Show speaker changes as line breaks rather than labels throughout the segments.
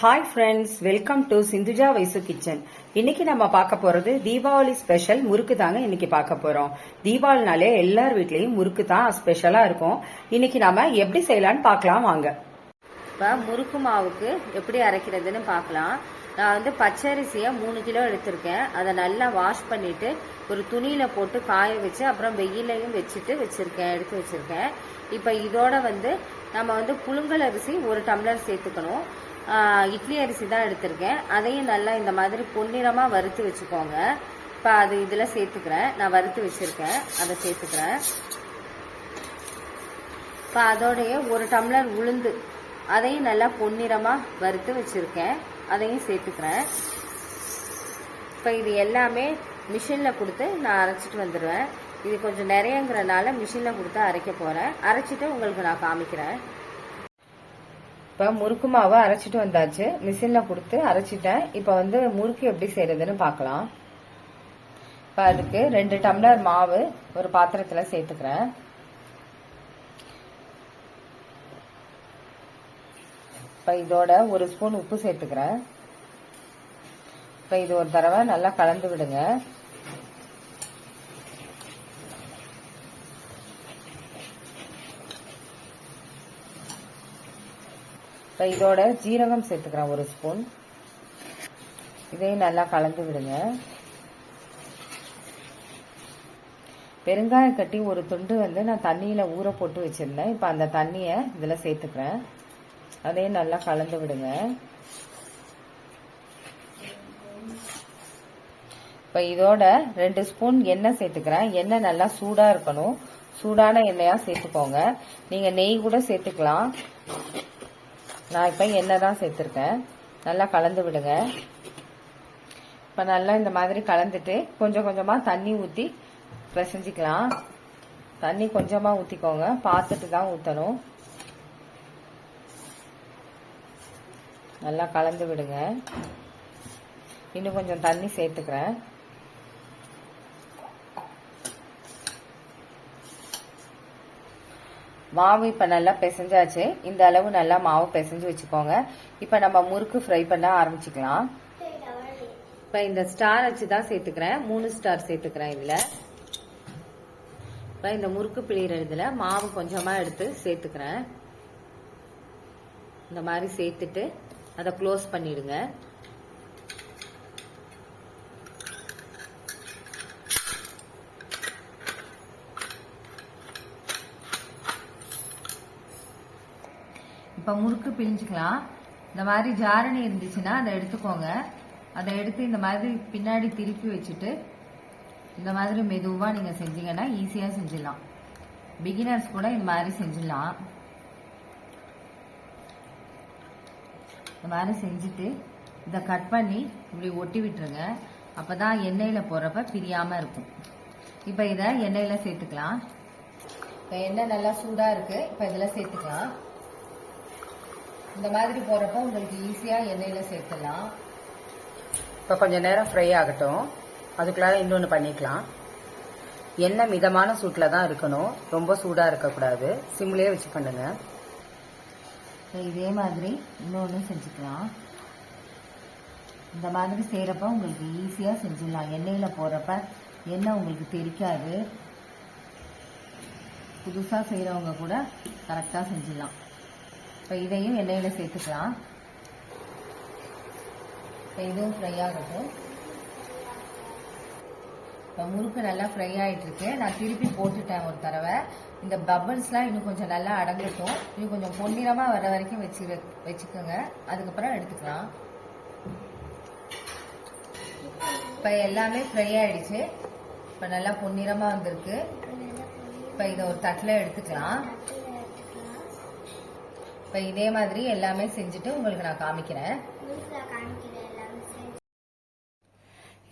Hi friends welcome to Sindhuja Vaishu kitchen இன்னைக்கு நம்ம பார்க்க போறது தீபாவளி ஸ்பெஷல் முறுக்கு தாங்க இன்னைக்கு பார்க்க போறோம். தீபாவளினாலே எல்லார் வீட்லயும் முறுக்கு தான் ஸ்பெஷலா இருக்கும். இன்னைக்கு நாம எப்படி செய்யலாம்னு பார்க்கலாம் வாங்க.
இப்போ முறுக்கு மாவுக்கு எப்படி அரைக்கிறதுன்னு பார்க்கலாம். நான் வந்து பச்சரிசியை மூணு கிலோ எடுத்திருக்கேன். அதை நல்லா வாஷ் பண்ணிட்டு ஒரு துணியில் போட்டு காய வச்சு அப்புறம் வெயிலையும் வச்சுட்டு வச்சுருக்கேன் எடுத்து வச்சுருக்கேன். இப்போ இதோட வந்து நம்ம வந்து புழுங்கல் அரிசி ஒரு டம்ளர் சேர்த்துக்கணும். இட்லி அரிசி தான் எடுத்திருக்கேன். அதையும் நல்லா இந்த மாதிரி பொன்னிறமாக வறுத்து வச்சுக்கோங்க. இப்போ அது இதில் சேர்த்துக்கிறேன். நான் வறுத்து வச்சுருக்கேன். அதை சேர்த்துக்கிறேன். இப்போ அதோடைய ஒரு டம்ளர் உளுந்து அதையும் நல்லா பொன்னிறமாக வறுத்து வச்சுருக்கேன். அதையும் சேர்த்துக்கிறேன். இப்போ இது எல்லாமே மிஷினில் கொடுத்து நான் அரைச்சிட்டு வந்துடுவேன். இது கொஞ்சம் நிறையங்கிறனால மிஷினில் கொடுத்து அரைக்க போகிறேன் அரைச்சிட்டு உங்களுக்கு நான் காமிக்கிறேன்.
இப்போ முறுக்கு மாவை அரைச்சிட்டு வந்தாச்சு. மிஷின்ல கொடுத்து அரைச்சிட்டேன். இப்போ வந்து முறுக்கு எப்படி செய்யறதுன்னு பார்க்கலாம். இப்போ அதுக்கு ரெண்டு டம்ளர் மாவு ஒரு பாத்திரத்துல சேர்த்துக்கிறேன். இப்போ இதோட ஒரு ஸ்பூன் உப்பு சேர்த்துக்கிறேன். இப்போ இது ஒரு தடவை நல்லா கலந்து விடுங்க. இப்போ இதோட ஜீரகம் சேர்த்துக்கிறேன் ஒரு ஸ்பூன். இதையும் நல்லா கலந்து விடுங்க. பெருங்காயம் கட்டி ஒரு துண்டு வந்து நான் தண்ணியில் ஊற போட்டு வச்சுருந்தேன். இப்போ அந்த தண்ணியை இதில் சேர்த்துக்கிறேன். அதையும் நல்லா கலந்து விடுங்க. இப்போ இதோட ரெண்டு ஸ்பூன் எண்ணெய் சேர்த்துக்கிறேன். எண்ணெய் நல்லா சூடாக இருக்கணும். சூடான எண்ணெயாக சேர்த்துக்கோங்க. நீங்கள் நெய் கூட சேர்த்துக்கலாம். நான் இப்போ எண்ணெய் தான் சேர்த்துருக்கேன். நல்லா கலந்து விடுங்க. இப்போ நல்லா இந்த மாதிரி கலந்துட்டு கொஞ்சம் கொஞ்சமாக தண்ணி ஊற்றி பிசைஞ்சிக்கலாம் தண்ணி கொஞ்சமாக ஊற்றிக்கோங்க பார்த்துட்டு தான் ஊற்றணும் நல்லா கலந்து விடுங்க. இன்னும் கொஞ்சம் தண்ணி சேர்த்துக்கிறேன். மாவு இப்போ நல்லா பிசைஞ்சாச்சு. இந்த அளவு நல்லா மாவு பிசைஞ்சு வச்சுக்கோங்க. இப்போ நம்ம முறுக்கு ஃப்ரை பண்ண ஆரம்பிச்சுக்கலாம். இப்போ இந்த ஸ்டார் வச்சு தான் சேர்த்துக்கிறேன். மூணு ஸ்டார் சேர்த்துக்கிறேன் இதில். இப்போ இந்த முறுக்கு பிழிகிற இதில் மாவு கொஞ்சமாக எடுத்து சேர்த்துக்கிறேன். இந்த மாதிரி சேர்த்துட்டு அதை க்ளோஸ் பண்ணிடுங்க. இப்போ முறுக்கு பிழிஞ்சுக்கலாம். இந்த மாதிரி ஜாரணி இருந்துச்சுன்னா அதை எடுத்துக்கோங்க. அதை எடுத்து இந்த மாதிரி பின்னாடி திருப்பி வச்சுட்டு இந்த மாதிரி மெதுவாக நீங்கள் செஞ்சீங்கன்னா ஈஸியாக செஞ்சிடலாம். பிகினர்ஸ் கூட இந்த மாதிரி செஞ்சிடலாம். இந்த மாதிரி செஞ்சுட்டு இதை கட் பண்ணி இப்படி ஒட்டி விட்டுருங்க. அப்போ தான் எண்ணெயில் போடுறப்ப பிரியாமல் இருக்கும். இப்போ இதை எண்ணெயில் சேர்த்துக்கலாம். இப்போ எண்ணெய் நல்லா சூடாக இருக்குது இப்போ இதில் சேர்த்துக்கலாம். இந்த மாதிரி போகிறப்ப உங்களுக்கு ஈஸியாக எண்ணெயில் சேர்த்துடலாம். இப்போ கொஞ்சம் நேரம் ஃப்ரை ஆகட்டும். அதுக்குள்ளார இன்னொன்று பண்ணிக்கலாம். எண்ணெய் மிதமான சூட்டில் தான் இருக்கணும். ரொம்ப சூடாக இருக்கக்கூடாது. சிம்லேயே வச்சு பண்ணுங்க. இதே மாதிரி இன்னொன்று செஞ்சுக்கலாம். இந்த மாதிரி செய்கிறப்ப உங்களுக்கு ஈஸியாக செஞ்சிடலாம். எண்ணெயில் போடுறப்ப எண்ணெய் உங்களுக்கு தெரிக்காது. புதுசாக செய்கிறவங்க கூட கரெக்டாக செஞ்சிடலாம். இப்போ இதையும் எண்ணெயில் சேர்த்துக்கலாம். இப்போ இதுவும் ஃப்ரை ஆகட்டும். இப்போ முறுக்கு நல்லா ஃப்ரை ஆகிட்டுருக்கு நான் திருப்பி போட்டுட்டேன் ஒரு தடவை. இந்த பபிள்ஸ்லாம் இன்னும் கொஞ்சம் நல்லா அடங்கட்டும். இன்னும் கொஞ்சம் பொன்னிறமாக வர வரைக்கும் வச்சு வச்சுக்கோங்க. அதுக்கப்புறம் எடுத்துக்கலாம். இப்போ எல்லாமே ஃப்ரை ஆகிடுச்சு இப்போ நல்லா பொன்னிறமாக வந்திருக்கு. இப்போ இதை ஒரு தட்டில் எடுத்துக்கலாம். இப்போ இதே மாதிரி எல்லாமே செஞ்சுட்டு உங்களுக்கு நான் காமிக்கிறேன்.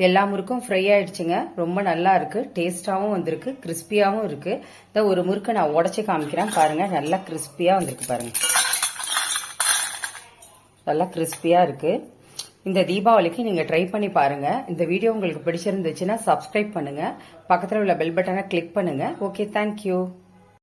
எல்லா முறுக்கும் ஃப்ரை ஆயிடுச்சுங்க. ரொம்ப நல்லா இருக்கு. டேஸ்டாகவும் வந்திருக்கு. கிறிஸ்பியாகவும் இருக்கு. இந்த ஒரு முறுக்கை நான் உடச்சி காமிக்கிறேன். பாருங்க நல்லா கிறிஸ்பியா வந்திருக்கு பாருங்க. நல்லா கிறிஸ்பியா இருக்கு. இந்த தீபாவளிக்கு நீங்க ட்ரை பண்ணி பாருங்க. இந்த வீடியோ உங்களுக்கு பிடிச்சிருந்துச்சுன்னா சப்ஸ்கிரைப் பண்ணுங்க. பக்கத்தில் உள்ள பெல் பட்டனை கிளிக் பண்ணுங்க. Okay thank you